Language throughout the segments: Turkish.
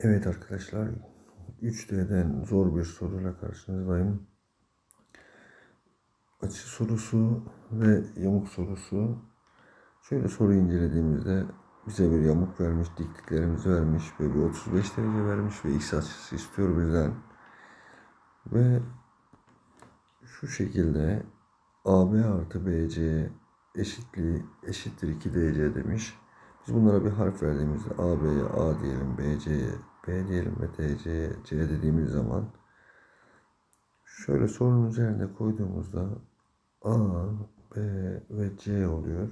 Evet arkadaşlar 3D'den zor bir soruyla karşınızdayım. Açı sorusu ve yamuk sorusu. Şöyle soruyu incelediğimizde bize bir yamuk vermiş, dikliklerimizi vermiş ve bir 35 derece vermiş ve x açısı istiyor bizden. Ve şu şekilde AB artı BC eşitliği eşittir 2 DC demiş. Biz bunlara bir harf verdiğimizde AB'ye A diyelim, BC'ye B diyelim ve DC'ye C dediğimiz zaman şöyle sorunun üzerine koyduğumuzda A, B ve C oluyor.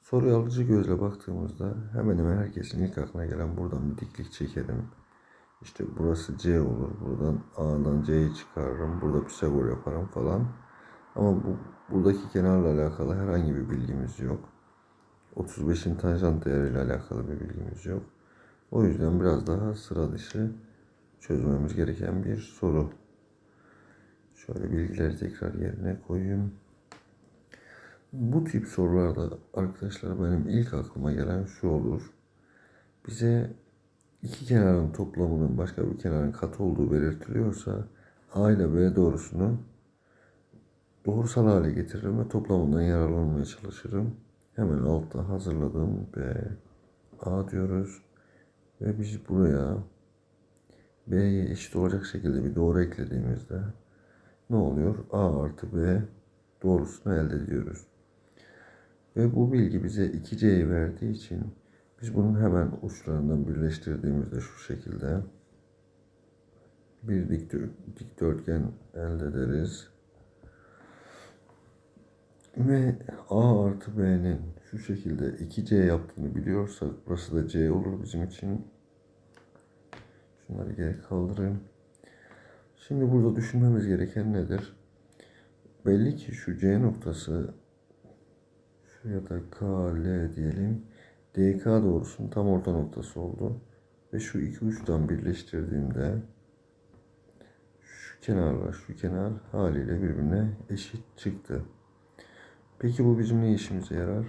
Soruya alıcı gözle baktığımızda hemen hemen herkesin ilk aklına gelen buradan bir diklik çekerim. İşte burası C olur. Buradan A'dan C'yi çıkarırım. Burada Pisagor yaparım falan. Ama bu buradaki kenarla alakalı herhangi bir bilgimiz yok. 35'in tanjant değeriyle alakalı bir bilgimiz yok. O yüzden biraz daha sıra dışı çözmemiz gereken bir soru. Şöyle bilgileri tekrar yerine koyayım. Bu tip sorularda arkadaşlar benim ilk aklıma gelen şu olur. Bize iki kenarın toplamının başka bir kenarın katı olduğu belirtiliyorsa A ile B doğrusunu doğrusal hale getiririm ve toplamından yararlanmaya çalışırım. Hemen altta hazırladığım B A diyoruz. Ve biz buraya B'ye eşit olacak şekilde bir doğru eklediğimizde ne oluyor? A artı B doğrusunu elde ediyoruz. Ve bu bilgi bize 2C'yi verdiği için biz bunun hemen uçlarından birleştirdiğimizde şu şekilde bir dikdörtgen elde ederiz. Ve A artı B'nin şu şekilde 2C yaptığını biliyorsak burası da C olur bizim için. Şunları geri kaldırayım. Şimdi burada düşünmemiz gereken nedir? Belli ki şu C noktası şuraya da K, L diyelim. DK doğrusunun tam orta noktası oldu. Ve şu iki uçtan birleştirdiğimde şu kenarla şu kenar haliyle birbirine eşit çıktı. Peki bu bizim ne işimize yarar?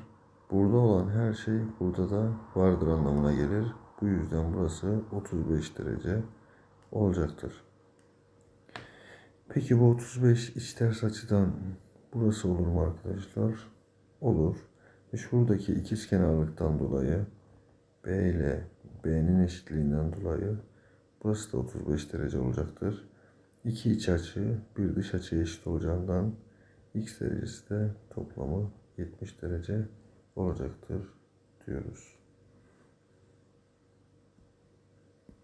Burada olan her şey burada da vardır anlamına gelir. Bu yüzden burası 35 derece olacaktır. Peki bu 35 iç ters açıdan burası olur mu arkadaşlar? Olur. Ve şuradaki ikiz kenarlıktan dolayı B ile B'nin eşitliğinden dolayı burası da 35 derece olacaktır. İki iç açı bir dış açı eşit olacağından x derecesi de toplamı 70 derece olacaktır diyoruz.